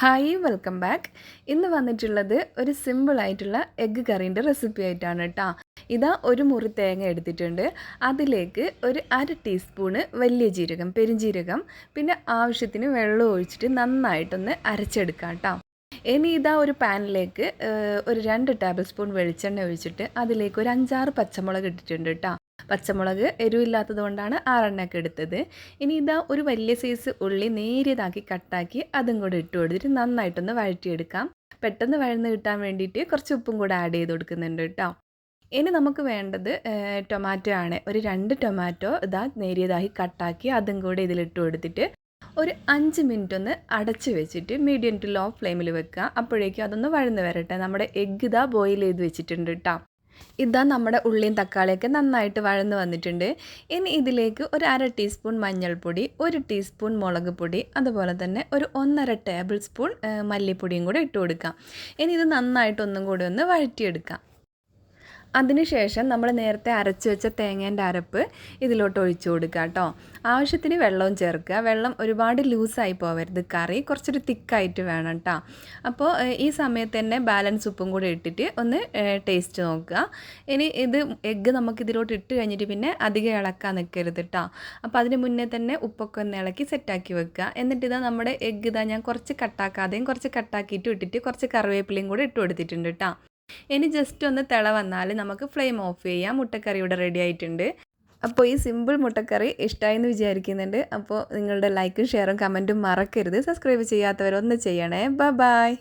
Hi welcome back. ഇന്ന് വന്നിട്ടുള്ളത് ഒരു സിമ്പിൾ ആയിട്ടുള്ള എഗ്ഗ് കറീന്റെ റെസിപ്പി ആയിട്ടാണ് കേട്ടോ. ഇതാ ഒരു മുറി തേങ്ങ എടുത്തിട്ടുണ്ട്. അതിലേക്ക് ഒരു അര ടീസ്പൂണ് വലിയ ജീരകം പെരുംജീരകം പിന്നെ ആവശ്യത്തിന് വെള്ളം ഒഴിച്ചിട്ട് നന്നായിട്ടൊന്ന് അരച്ചെടുക്കാം കേട്ടോ. ഇനി ഇതാ ഒരു പാനിലേക്ക് ഒരു രണ്ട് ടേബിൾ സ്പൂൺ വെളിച്ചെണ്ണ ഒഴിച്ചിട്ട് അതിലേക്ക് ഒരു അഞ്ചാറ് പച്ചമുളക് ഇട്ടിട്ടുണ്ട് കേട്ടോ. പച്ചമുളക് എരിവില്ലാത്തത് കൊണ്ടാണ് ആറെണ്ണയൊക്കെ എടുത്തത്. ഇനി ഇതാ ഒരു വലിയ സൈസ് ഉള്ളി നേരിയതാക്കി കട്ടാക്കി അതും കൂടെ ഇട്ട് കൊടുത്തിട്ട് നന്നായിട്ടൊന്ന് വഴറ്റിയെടുക്കാം. പെട്ടെന്ന് വഴന്ന് കിട്ടാൻ വേണ്ടിയിട്ട് കുറച്ച് ഉപ്പും കൂടെ ആഡ് ചെയ്ത് കൊടുക്കുന്നുണ്ട് കേട്ടോ. ഇനി നമുക്ക് വേണ്ടത് ടൊമാറ്റോ ആണ്. ഒരു രണ്ട് ടൊമാറ്റോ ഇതാ നേരിയതായി കട്ടാക്കി അതും കൂടെ ഇതിലിട്ട് കൊടുത്തിട്ട് ഒരു അഞ്ച് മിനിറ്റ് ഒന്ന് അടച്ച് വെച്ചിട്ട് മീഡിയം ടു ലോ ഫ്ലെയിമിൽ വെക്കുക. അപ്പോഴേക്കും അതൊന്ന് വഴന്ന് വരട്ടെ. നമ്മുടെ എഗ്ഗ് ഇതാ ബോയിൽ ചെയ്ത് വെച്ചിട്ടുണ്ട് കേട്ടോ. ഇതാ നമ്മുടെ ഉള്ളിയും തക്കാളിയൊക്കെ നന്നായിട്ട് വഴന്ന് വന്നിട്ടുണ്ട്. ഇനി ഇതിലേക്ക് ഒരു അര ടീസ്പൂൺ മഞ്ഞൾപ്പൊടി ഒരു ടീസ്പൂൺ മുളക് പൊടി അതുപോലെ തന്നെ ഒരു ഒന്നര ടേബിൾ സ്പൂൺ മല്ലിപ്പൊടിയും കൂടെ ഇട്ട് കൊടുക്കാം. ഇനി ഇത് നന്നായിട്ടൊന്നും കൂടി ഒന്ന് വഴറ്റിയെടുക്കാം. അതിനുശേഷം നമ്മൾ നേരത്തെ അരച്ചു വെച്ച തേങ്ങേന്റെ അരപ്പ് ഇതിലോട്ട് ഒഴിച്ചു കൊടുക്കുക കേട്ടോ. ആവശ്യത്തിന് വെള്ളവും ചേർക്കുക. വെള്ളം ഒരുപാട് ലൂസായി പോവരുത്. കറി കുറച്ചൊരു തിക്കായിട്ട് വേണം കേട്ടോ അപ്പോൾ ഈ സമയത്ത് തന്നെ ബാലൻസ് ഉപ്പും കൂടി ഇട്ടിട്ട് ഒന്ന് ടേസ്റ്റ് നോക്കുക. ഇനി ഇത് എഗ്ഗ് നമുക്ക് ഇതിലോട്ട് ഇട്ട് കഴിഞ്ഞിട്ട് പിന്നെ അധികം ഇളക്കാൻ നിൽക്കരുത് കേട്ടോ അപ്പോൾ അതിന് മുന്നേ തന്നെ ഉപ്പൊക്കെ ഒന്ന് ഇളക്കി സെറ്റാക്കി വെക്കുക. എന്നിട്ട് ഇതാ നമ്മുടെ എഗ്ഗ് ഇതാ ഞാൻ കുറച്ച് കട്ടാക്കാതെയും കുറച്ച് കട്ടാക്കിയിട്ട് ഇട്ടിട്ട് കുറച്ച് കറിവേപ്പിലയും കൂടി ഇട്ട് കൊടുത്തിട്ടുണ്ട് കേട്ടോ ഇനി ജസ്റ്റ് ഒന്ന് തിള വന്നാൽ നമുക്ക് ഫ്ലെയിം ഓഫ് ചെയ്യാം. മുട്ടക്കറി ഇവിടെ റെഡി ആയിട്ടുണ്ട്. അപ്പോൾ ഈ സിമ്പിൾ മുട്ടക്കറി ഇഷ്ടമായെന്ന് വിചാരിക്കുന്നുണ്ട്. അപ്പോൾ നിങ്ങളുടെ ലൈക്കും ഷെയറും കമന്റും മറക്കരുത്. സബ്സ്ക്രൈബ് ചെയ്യാത്തവരൊന്ന് ചെയ്യണേ. ബൈ